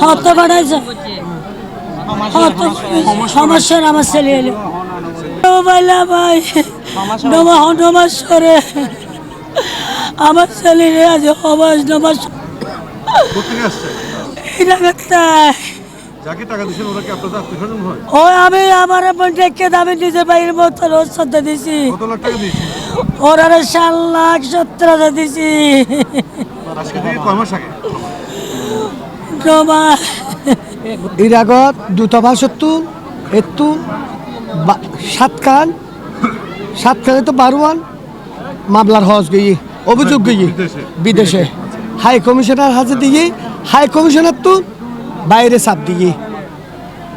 হত্যা বানাইছে সমস্যার আমার ছেলে এলো। মোবাইলা ভাই নমা নমাজ সরে আমার ছেলে আজ হবাস নমাজ আমি আমার ডেকে আমি নিজের ভাইয়ের মতো রোজ শ্রদ্ধা দিছি ওরা সাত লাখ সত্তর হাজার দিছি নমা এর আগত দূতাবাসত্তু এত্তু বা- সাতখান সাতখানে তো বারোয়ান মামলার হজ গিয়ে, অভিযোগ গিয়ে বিদেশে। বিদেশে হাই কমিশনার হাজে দিয়ে, হাই কমিশনার তো বাইরে চাপ দিয়ে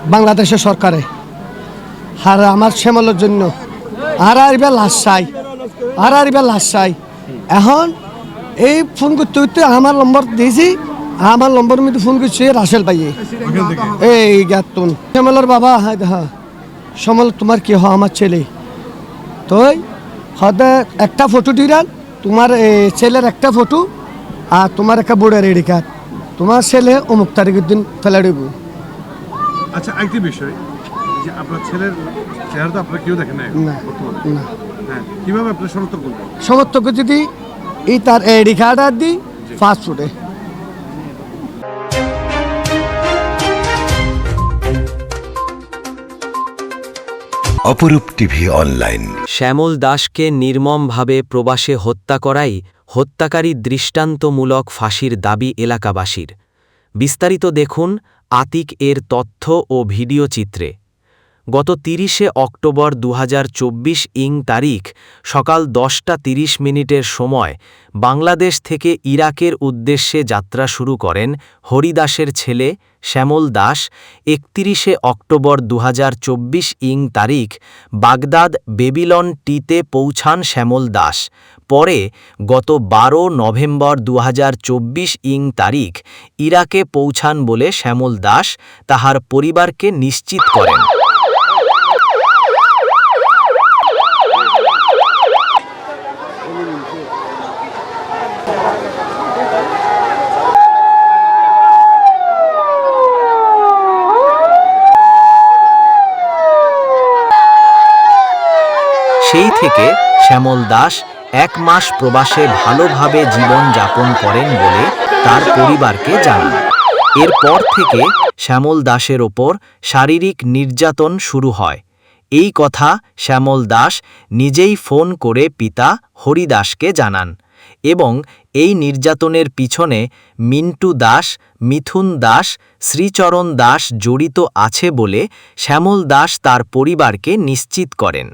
বাংলাদেশের সরকারে। আর আমার শ্যামলের জন্য আর আরবে লাশ চাই, আর আরবে লাশ চাই। এখন এই ফোন করতে করতে আমার নম্বর দিয়েছি আমার নম্বর মধ্যে ফোন করছে রাসেল পাইয়ে এই গাতুন শ্যামলার বাবা হ্যাঁ শ্যামল তোমার কি হ আমার ছেলে? তো হতে একটা ফটো দিলাম তোমার ছেলের একটা ফটো আর তোমার একটা বোর্ডের আইডি কার্ড তোমার ছেলে অমুক তারিখের দিন ফেলে দিব। আচ্ছা একটি বিষয়। যে আপনার ছেলের চেহারা তো আপনারা কেউ দেখেন না না। হ্যাঁ কীভাবে আপনি শনাক্ত করবেন? সমর্থক যদি এই তার আইডি কার্ড আর দিই পাসপোর্টে অপরূপ টিভি অনলাইন। শ্যামল দাসকে নির্মমভাবে প্রবাসে হত্যা করাই হত্যাকারী দৃষ্টান্তমূলক ফাঁসির দাবি এলাকাবাসীর। বিস্তারিত দেখুন আতিক এর তথ্য ও ভিডিও চিত্রে। গত তিরিশে অক্টোবর দু হাজার চব্বিশ ইং তারিখ সকাল দশটা তিরিশ মিনিটের সময় বাংলাদেশ থেকে ইরাকের উদ্দেশ্যে যাত্রা শুরু করেন হরিদাসের ছেলে শ্যামল দাস, একত্রিশে অক্টোবর দু হাজার চব্বিশ ইং তারিখ, বাগদাদ বেবিলন টিতে পৌঁছান শ্যামল দাস। পরে গত বারো নভেম্বর দু হাজার চব্বিশ ইং তারিখ, ইরাকে পৌঁছান বলে শ্যামল দাস তাহার পরিবারকে নিশ্চিত করেন। থেকে শ্যামল দাস এক মাস প্রবাসে ভালোভাবে জীবন যাপন করেন বলে তার পরিবারকে জানান। এরপর থেকে শ্যামল দাসের ওপর শারীরিক নির্যাতন শুরু হয়। এই কথা শ্যামল দাস নিজেই ফোন করে পিতা হরিদাসকে জানান এবং এই নির্যাতনের পিছনে মিন্টু দাস, মিথুন দাস, শ্রীচরণ দাস জড়িত আছে বলে শ্যামল দাস তার পরিবারকে নিশ্চিত করেন।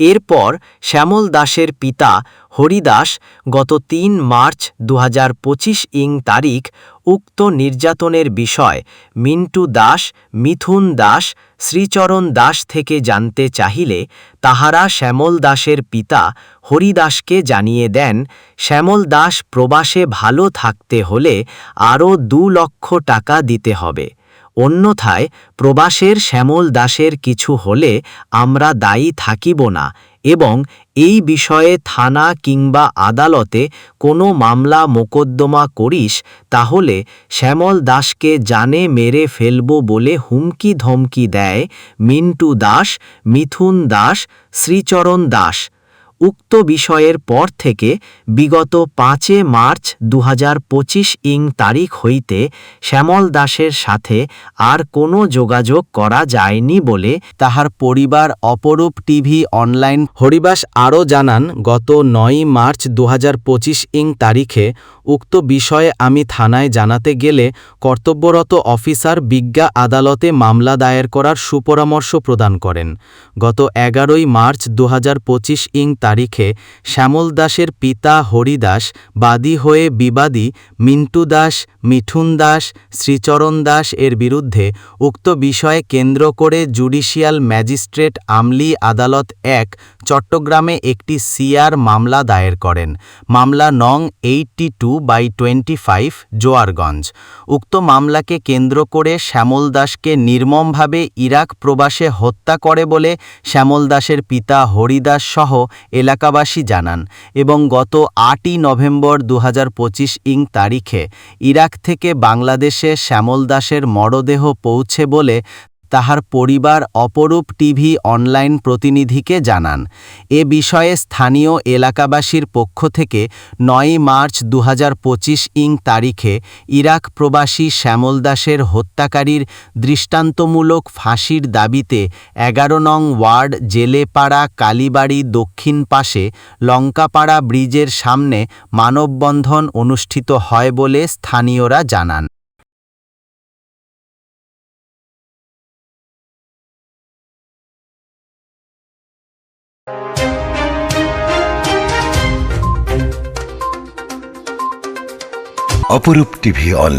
এরপর শ্যামল দাসের পিতা হরিদাস গত তিন মার্চ দুহাজার পঁচিশ ইং তারিখ উক্ত নির্যাতনের বিষয় মিন্টু দাস, মিথুন দাস, শ্রীচরণ দাস থেকে জানতে চাহিলে তাহারা শ্যামল দাসের পিতা হরিদাসকে জানিয়ে দেন, শ্যামল দাস প্রবাসে ভালো থাকতে হলে আরও দু লক্ষ টাকা দিতে হবে। অন্যথায় প্রবাসের শ্যামল দাসের কিছু হলে আমরা দায়ী থাকিব না এবং এই বিষয়ে থানা কিংবা আদালতে কোনো মামলা মোকদ্দমা করিস তাহলে শ্যামল দাসকে জানে মেরে ফেলব বলে হুমকি ধমকি দেয় মিন্টু দাস, মিথুন দাস, শ্রীচরণ দাস। উক্ত বিষয়ের পর থেকে বিগত পাঁচে মার্চ দু হাজার পঁচিশ ইং তারিখ হইতে শ্যামল দাসের সাথে আর কোনো যোগাযোগ করা যায়নি বলে তাহার পরিবার অপরূপ টিভি অনলাইন হরিবাস আরও জানান, গত নয়ই মার্চ দু হাজার পঁচিশ ইং তারিখে উক্ত বিষয়ে আমি থানায় জানাতে গেলে কর্তব্যরত অফিসার বিজ্ঞা আদালতে মামলা দায়ের করার সুপরামর্শ প্রদান করেন। গত এগারোই মার্চ দু হাজার পঁচিশ ইং তারিখে শ্যামল দাসের পিতা হরিদাস বাদী হয়ে বিবাদী মিন্টু দাস, মিঠুন দাস, শ্রীচরণ দাস এর বিরুদ্ধে উক্ত বিষয়ে কেন্দ্র করে জুডিশিয়াল ম্যাজিস্ট্রেট আমলি আদালত এক চট্টগ্রামে একটি সিআর মামলা দায়ের করেন। মামলা নং eighty two by twenty five Zorarganj. উক্ত মামলাকে কেন্দ্র করে শ্যামল দাসকে নির্মমভাবে ইরাক প্রবাসে হত্যা করে বলে শ্যামল দাসের পিতা হরিদাস সহ এলাকাবাসী জানান এবং গত আটই নভেম্বর দু হাজার পঁচিশ ইং তারিখে ইরাক থেকে বাংলাদেশে শ্যামল দাসের মরদেহ পৌঁছে বলে তাহার পরিবার অপরূপ টিভি অনলাইন প্রতিনিধিকে জানান। এ বিষয়ে স্থানীয় এলাকাবাসীর পক্ষ থেকে নয়ই মার্চ দু হাজার পঁচিশ ইং তারিখে ইরাক প্রবাসী শ্যামল দাসের হত্যাকারীর দৃষ্টান্তমূলক ফাঁসির দাবিতে এগারো নং ওয়ার্ড জেলেপাড়া কালীবাড়ি দক্ষিণ পাশে লঙ্কাপাড়া ব্রিজের সামনে মানববন্ধন অনুষ্ঠিত হয় বলে স্থানীয়রা জানান। অপরূপ টিভি অনলাইন